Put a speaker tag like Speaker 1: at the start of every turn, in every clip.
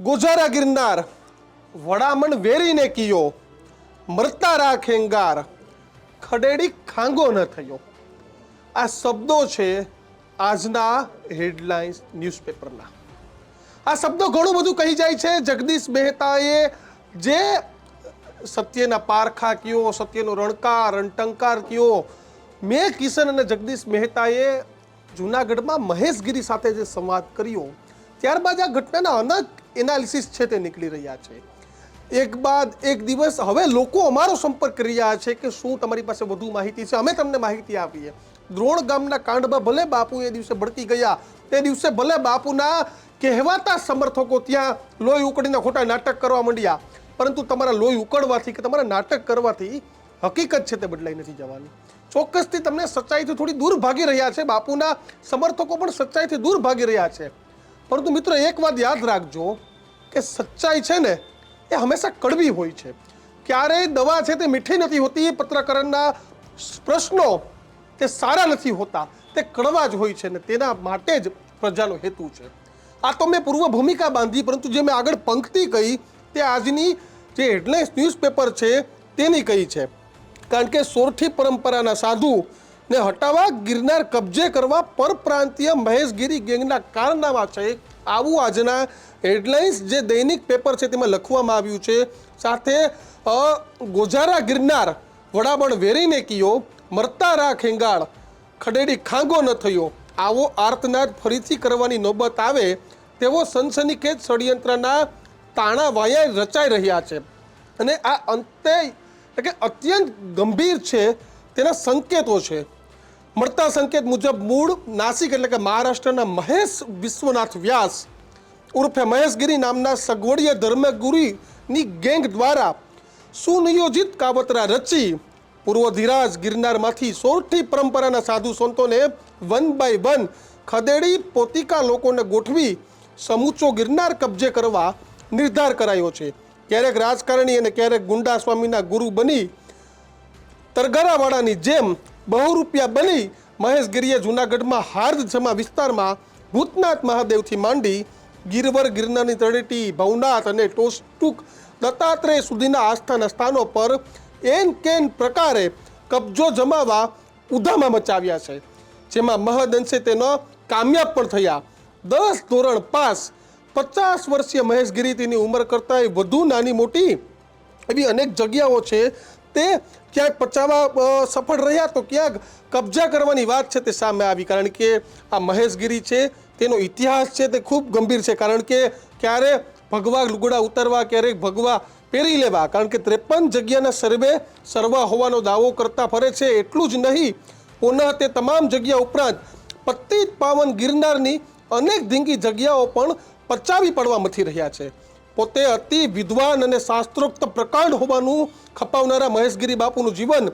Speaker 1: ગોજારા ગિરનાર, વડામણ વેરીને કિયો, મરતા રાખેંગાર ખડેડી ખાંગો ન થયો. આ શબ્દો છે આજના હેડલાઇન્સ ન્યૂઝપેપરના. આ શબ્દો ઘણું બધું કહી જાય છે. જગદીશ મહેતાએ જે સત્યના પારખા કયો સત્યનો રણકાર, રણટંકાર કયો મેં, કિશન અને જગદીશ મહેતાએ જૂનાગઢમાં મહેશગીરી સાથે જે સંવાદ કર્યો, ત્યારબાદ આ ઘટનાના અનેક એનાલિસિસ છે તે નીકળી રહ્યા છે. એક બાદ એક દિવસ હવે લોકો અમારો સંપર્ક કરી રહ્યા છે કે શું તમારી પાસે વધુ માહિતી છે. અમે તમને માહિતી આપીએ. દ્રોણ ગામના કાંડમાં ભલે બાપુ એ દિવસે ભડકી ગયા, તે દિવસે ભલે બાપુના કહેવાતા સમર્થકો ત્યાં લોહી ઉકળીને ખોટા નાટક કરવા માંડ્યા, પરંતુ તમારા લોહી ઉકળવાથી કે તમારા નાટક કરવાથી હકીકત છે તે બદલાઈ નથી જવાની. ચોક્કસથી તમને સચ્ચાઈથી થોડી દૂર ભાગી રહ્યા છે. બાપુના સમર્થકો પણ સચ્ચાઈથી દૂર ભાગી રહ્યા છે. પરંતુ મિત્રો એક વાત યાદ રાખજો કે સચ્ચાઈ છે ને, એ હંમેશા કડવી હોય છે. ક્યારેય દવા છે તે મીઠી નથી હોતી પત્રકારના પ્રશ્નો તે સારા નથી હોતા, તે કડવા જ હોય છે ને, તેના માટે જ પ્રજાનો હેતુ છે. આ તો મેં પૂર્વ ભૂમિકા બાંધી, પરંતુ જે મેં આગળ પંક્તિ કહી, તે આજની જે હેડલાઇન્સ ન્યૂઝપેપર છે, તેની કહી છે. કારણ કે સોરઠી પરંપરાના સાધુ ને હટાવવા, ગિરનાર કબજે કરવા પરપ્રાંતીય મહેશગીરી ગેંગના કારનામા છે. આવું આજના હેડલાઇન્સ જે દૈનિક પેપર છે તેમાં લખવામાં આવ્યું છે. સાથે ગોજારા ગિરનાર, વડામણ વેરીને કિયો, મરતા રા ખેંગાળ, ખડેડી ખાંગો ન થયો. આવો આર્તનાદ ફરીથી કરવાની નોબત આવે તેવો સનસનીખેજ ષડયંત્રના તાણા વાયા રચાઈ રહ્યા છે. અને આ અંતે, એટલે કે અત્યંત ગંભીર છે તેના સંકેતો છે. મળતા સંકેત મુજબ મૂળ નાસિક એટલે કે મહારાષ્ટ્રના મહેશ વિશ્વનાથ વ્યાસ ઉર્ફે મહેશગીરી નામના સગવડીય ધર્મગુરીની ગેંગ દ્વારા સુનિયોજિત કાવતરા રચી પૂર્વ ધીરાજ ગિરનારમાંથી સોરઠી પરંપરાના સાધુ સંતોને વન બાય વન ખદેડી પોતિકા લોકોને ગોઠવી સમૂચો ગિરનાર કબજે કરવા નિર્ધાર કરાયો છે. ક્યારેક રાજકારણી અને ક્યારેક ગુંડા સ્વામીના ગુરુ બની તરગારાવાળાની જેમ બહુ રૂપિયા બની મહેશગીરીએ જૂનાગઢમાં હાર્દજમા વિસ્તારમાં ભૂતનાથ મહાદેવથી માંડી ગિરવર ગિરનારની તળેટી, ભવનાથ અને ટોસ્ટુક દત્તાત્રેય સુધીના આસ્થાના સ્થાનો પર એન કેન પ્રકારે કબજો જમાવવા ઉધામાં મચાવ્યા છે. જેમાં મહદઅંશે તેનો કામયાબ પણ થયા. દસ ધોરણ પાસ પચાસ વર્ષીય મહેશગીરી તેની ઉંમર કરતાં વધુ નાની મોટી એવી અનેક જગ્યાઓ છે, તે ક્યાંક પચાવવા સફળ રહ્યા તો ક્યાંક કબજા કરવાની વાત છે તે સામે આવી. કારણ કે આ મહેશગીરી છે તેનો ઇતિહાસ છે તે ખૂબ ગંભીર છે, કારણ કે ક્યારે ભગવા લુગડા ઉતારવા, ક્યારેક ભગવા પહેરી લેવા, કારણ કે ત્રેપન જગ્યાના સર્વે સર્વા હોવાનો દાવો કરતા ફરે છે. એટલું જ નહીં, પુનઃ તે તમામ જગ્યા ઉપરાંત પતિત પાવન ગિરનારની અનેક ધીંગી જગ્યાઓ પણ પચાવી પડવા મથી રહ્યા છે. પોતે અતિ વિદ્વાન અને શાસ્ત્રોક્ત પ્રકાંડ હોવાનું ખપાવનારા મહેશગીરી બાપુનું જીવન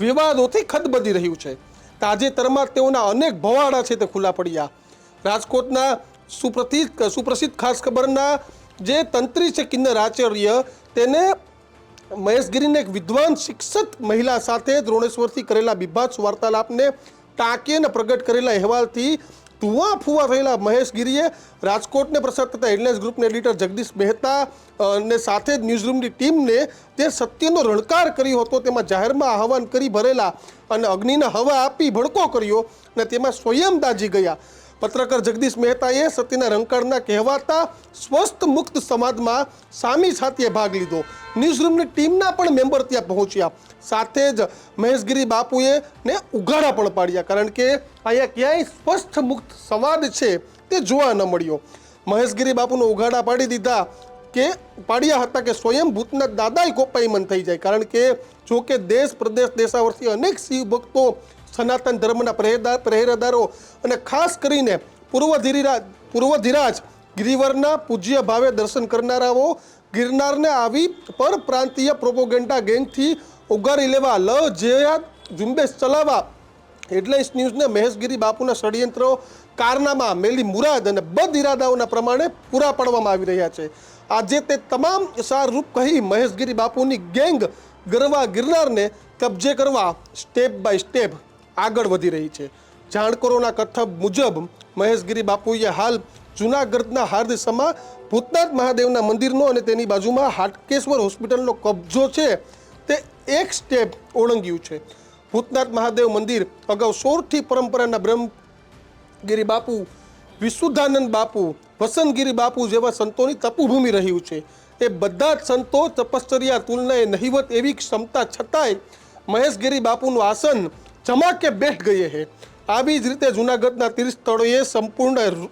Speaker 1: વિવાદોથી ખદબદી રહ્યું છે. તાજેતરમાં તેઓના અનેક ભવાડા છે તે ખુલ્લા પડ્યા. રાજકોટના સુપ્રસિદ્ધ સુપ્રસિદ્ધ ખાસ ખબરના જે તંત્રી છે કિન્નર આચાર્ય, તેને મહેશગીરીને એક વિદ્વાન શિક્ષક મહિલા સાથે દ્રોણેશ્વરથી કરેલા બીભાત્સ વાર્તાલાપને ટાંકીને પ્રગટ કરેલા અહેવાલથી ધુઆ ફુવા થયેલા મહેશગીરીએ રાજકોટને પ્રસાર થતા હેડલાઇન્સ ગ્રુપના એડિટર જગદીશ મહેતા અને સાથે જ ન્યૂઝરૂમની ટીમને તે સત્યનો રણકાર કર્યો હતો. તેમાં જાહેરમાં આહવાન કરી ભરેલા અને અગ્નિને હવા આપી ભડકો કર્યો અને તેમાં સ્વયં દાજી ગયા. પત્રકાર જગદીશ મહેતાએ સત્યના રંકાળના કહેવાતા સ્વસ્થ મુક્ત સમાજમાં સામી સાથે ભાગ લીધો. ન્યૂઝરૂમની ટીમના પણ મેમ્બર ત્યાં પહોંચ્યા. સાથે જ મહેશગીરી બાપુએ ને ઉઘાડા પણ પાડ્યા, કારણ કે અહીંયા ક્યાંય સ્વસ્થ મુક્ત સંવાદ છે તે જોવા ન મળ્યો. મહેશગીરી બાપુનો ઉઘાડા પાડી દીધા કે, પાડ્યા હતા કે સ્વયં ભૂતના દાદાએ કોપાયમન થઈ જાય, કારણ કે જો કે દેશ પ્રદેશ દેશાવરથી અનેક શિવ ભક્તો સનાતન ધર્મના પહેરેદાર પહેરેદારો અને ખાસ કરીને પૂર્વ ધીરાજ પૂર્વ ધીરાજ ગિરિવરના પૂજ્ય ભાવે દર્શન કરનારાઓ ગિરનારને આવી પરપ્રાંતીય પ્રોપોગેન્ડા ગેંગથી ઉગારી લેવા લ જયાત ઝુંબેશ ચલાવવા હેડલાઇન્સ ન્યૂઝને મહેશગીરી બાપુના ષડયંત્રો કારનામા મેલી મુરાદ અને બદ ઇરાદાઓના પ્રમાણે પૂરા પાડવામાં આવી રહ્યા છે. આજે તે તમામ સારરૂપ કહી મહેશગીરી બાપુની ગેંગ ગરવા ગિરનારને કબજે કરવા સ્ટેપ બાય સ્ટેપ આગળ વધી રહી છે. જાણકારોના કથબ મુજબ મહેશગીરી બાપુએ હાલ જૂનાગઢના હાર્દિસમાં ભૂતનાથ મહાદેવના મંદિરનો અને તેની બાજુમાં હાટકેશ્વર હોસ્પિટલનો કબજો છે તે એક સ્ટેપ ઓળંગ્યું છે. ભૂતનાથ મહાદેવ મંદિર અગાઉ સોળથી પરંપરાના બ્રહ્મગીરી બાપુ, વિશુદ્ધાનંદ બાપુ, વસંતગીરી બાપુ જેવા સંતોની તપભૂમિ રહ્યું છે. એ બધા જ સંતો તપશ્ચર્યા, તુલનાએ નહિવત એવી ક્ષમતા છતાંય મહેશગીરી બાપુનું આસન જમાકે બેઠ ગયે છે આવી જ રીતે જૂનાગઢના તીર્થ સ્થળોએ સંપૂર્ણ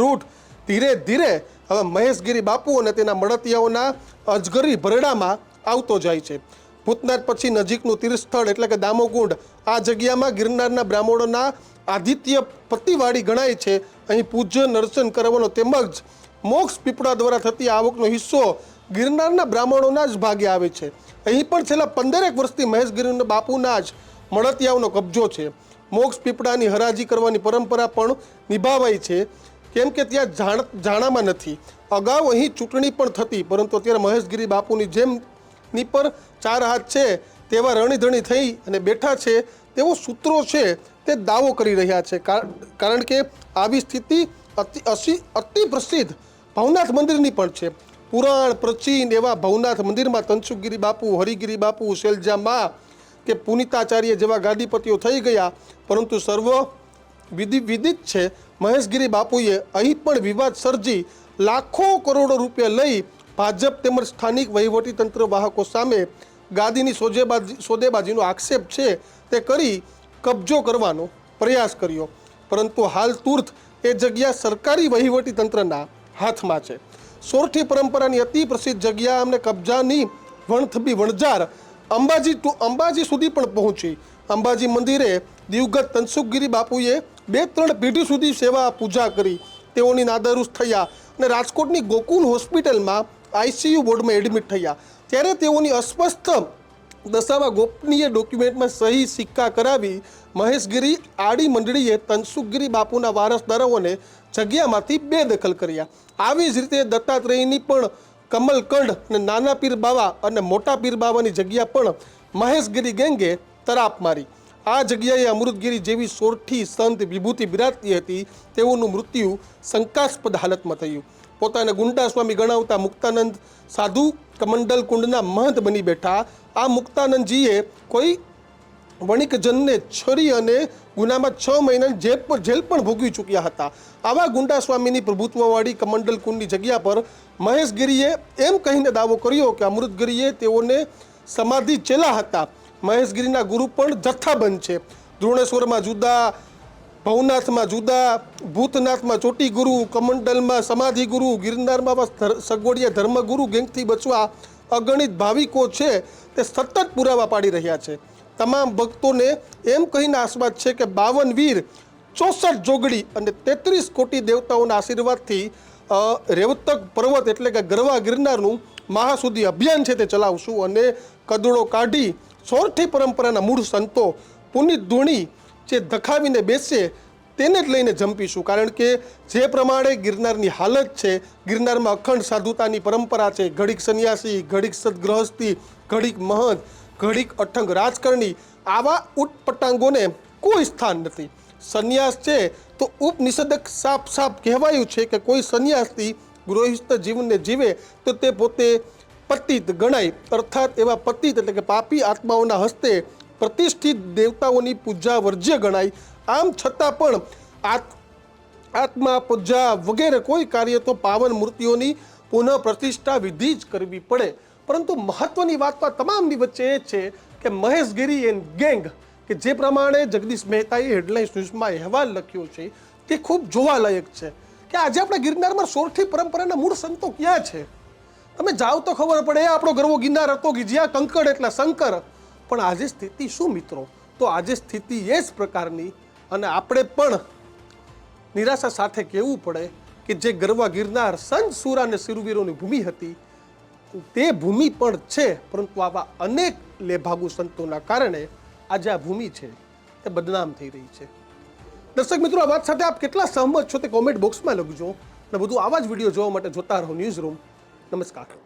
Speaker 1: રૂટ ધીરે ધીરે હવે મહેશગીરી બાપુ અને તેના મળતિયાઓના અજગરી ભરડામાં આવતો જાય છે. ભૂતનાથ પછી નજીકનું તીર્થ સ્થળ એટલે કે દામોકુંડ આ જગ્યામાં ગિરનારના બ્રાહ્મણોના આદિત્ય પતિવાળી ગણાય છે. અહીં પૂજ્ય નર્ચન કરવાનો તેમજ મોક્ષ પીપળા દ્વારા થતી આવકનો હિસ્સો ગિરનારના બ્રાહ્મણોના જ ભાગે આવે છે. અહીં પણ છેલ્લા પંદરેક વર્ષથી મહેશગીરીના બાપુના જ મળતિયાઓનો કબજો છે. મોક્ષ પીપળાની હરાજી કરવાની પરંપરા પણ નિભાવાય છે. કેમ કે ત્યાં જાણ, જાણામાં નથી. અગાઉ અહીં ચૂંટણી પણ થતી, પરંતુ અત્યારે મહેશગીરી બાપુની જેમ ની પર ચાર હાથ છે, તેવા રણીધણી થઈ અને બેઠા છે તેવો સૂત્રો છે, તે દાવો કરી રહ્યા છે. કાર- કારણ કે આવી સ્થિતિ અતિ, અસી, અતિ પ્રસિદ્ધ ભવનાથ મંદિરની પણ છે. પુરાણ, પ્રાચીન એવા ભવનાથ મંદિરમાં તનસુખગીરી બાપુ, હરિગીરી બાપુ શૈલજામા કે પુનિતાચાર્ય જેવા ગાદીપતિઓ થઈ ગયા, પરંતુ સર્વ વિધિ વિદિત છે. મહેશગીરી બાપુએ અહીં પણ વિવાદ સર્જી લાખો કરોડો રૂપિયા લઈ ભાજપ તેમજ સ્થાનિક વહીવટી તંત્ર વાહકો સામે ગાદીની સોજેબાજી, સોદેબાજીનો આક્ષેપ છે તે કરી કબજો કરવાનો પ્રયાસ કર્યો. પરંતુ હાલ તુર્ત એ જગ્યા સરકારી વહીવટી તંત્રના હાથમાં છે. સોરઠી પરંપરાની અતિ પ્રસિદ્ધ જગ્યા અમને કબજાની વણથબી વણજાર અંબાજી ટુ અંબાજી સુધી પણ પહોંચી. અંબાજી મંદિરે દિવગત તનસુખગીરી બાપુએ બે ત્રણ પેઢી સુધી સેવા પૂજા કરી. તેઓની નાદરુસ્ત થયા અને રાજકોટની ગોકુલ હોસ્પિટલમાં આઈસીયુ બોર્ડમાં એડમિટ થયા. ત્યારે તેઓની અસ્વસ્થ દશામાં ગોપનીય ડોક્યુમેન્ટમાં સહી સિક્કા કરાવી મહેશગીરી આડી મંડળીએ તનસુખગીરી બાપુના વારસદારોને જગ્યામાંથી બેદખલ કર્યા. આવી જ રીતે દત્તાત્રેયની પણ કમલકંડ અને નાના પીર બાવા અને મોટા પીર બાવાની જગ્યા પણ મહેશગીરી ગેંગે તરાપ મારી. આ જગ્યાએ અમૃતગીરી જેવી સોરઠી સંત વિભૂતિ બિરાજતી હતી, તેઓનું મૃત્યુ શંકાસ્પદ હાલતમાં થયું. પોતાને ગુંડા સ્વામી ગણાવતા મુક્તાનંદ સાધુ કમંડલ કુંડના મહંત બની બેઠા. આ મુક્તાનંદજીએ કોઈ વણિકજનને છરી અને ગુનામાં છ મહિનાની જેલ પર જેલ પણ ભોગવી ચૂક્યા હતા. આવા ગુંડા સ્વામીની પ્રભુત્વવાળી કમંડલ કુંડની જગ્યા પર મહેશગીરીએ એમ કહીને દાવો કર્યો કે અમૃતગીરીએ તેઓને સમાધિ ચેલા હતા. મહેશગીરીના ગુરુ પણ જથ્થાબંધ છે. દ્રોણેશ્વરમાં જુદા, ભવનાથમાં જુદા, ભૂતનાથમાં ચોટી ગુરુ, કમંડલમાં સમાધિ ગુરુ, ગિરનારમાં સગવડિયા ધર્મગુરુ ગેંગથી બચવા અગણિત ભાવિકો છે તે સતત પુરાવા પાડી રહ્યા છે. તમામ ભક્તોને એમ કહીને આશીર્વાદ છે કે બાવન વીર, ચોસઠ જોગડી અને તેત્રીસ કોટી દેવતાઓના આશીર્વાદથી રેવતક પર્વત એટલે કે ગરવા ગિરનારનું મહાસુદી અભિયાન છે તે ચલાવશું અને કદડો કાઢી સોરઠી પરંપરાના મૂળ સંતો પુનિત ધૂણી જે ધખાવીને બેસે તેને જ લઈને જંપીશું. કારણ કે જે પ્રમાણે ગિરનારની હાલત છે, ગિરનારમાં અખંડ સાધુતાની પરંપરા છે, ઘડીક સંન્યાસી, ઘડીક સદગ્રહસ્થી ઘડીક મહંત ઘડીક અઠંગ રાજકારણી આવા ઉટપટાંગોને કોઈ સ્થાન નથી. સંન્યાસ છે તો ઉપનિષદક સાફ સાફ કહેવાયું છે કે કોઈ સંન્યાસથી ગૃહસ્થ જીવનને જીવે તો તે પોતે પતિત ગણાય. અર્થાત એવા પતિત એટલે કે પાપી આત્માઓના હસ્તે પ્રતિષ્ઠિત દેવતાઓની પૂજા વર્જ્ય ગણાય. આમ છતાં પણ આત, આત્મા, પૂજા વગેરે કોઈ કાર્ય તો પાવન મૂર્તિઓની પુનઃ પ્રતિષ્ઠા વિધિ જ કરવી પડે. પરંતુ મહત્વની વાત તો આ તમામની વચ્ચે એ છે કે મહેશ ગિરી એન્ડ ગેંગ, કે જે પ્રમાણે જગદીશ મહેતાએ હેડલાઇન્સ ન્યૂઝમાં અહેવાલ લખ્યો છે, તે ખૂબ જોવાલાયક છે. કે આજે આપણા ગિરનારમાં સોરઠી પરંપરાના મૂળ સંતો ક્યાં છે? તમે જાઓ તો ખબર પડે, આપણો ગરવો ગિરનાર હતો કે જ્યાં કંકડ એટલે શંકર. પણ આજે સ્થિતિ શું મિત્રો? તો આજે સ્થિતિ એ જ પ્રકારની અને આપણે પણ નિરાશા સાથે કહેવું પડે કે જે ગરવા ગિરનાર સંત સુરા અને શિરવીરોની ભૂમિ હતી તે ભૂમિ પણ છે, પરંતુ આવા અનેક લેભાગુ સંતોના કારણે આજે આ ભૂમિ છે, તે બદનામ થઈ રહી છે. દર્શક મિત્રો, આ વાત સાથે આપ કેટલા સહમત છો તે કોમેન્ટ બોક્સમાં લખજો અને બધું આવા જ વીડિયો જોવા માટે જોતા રહો ન્યૂઝ રૂમ નમસ્કાર.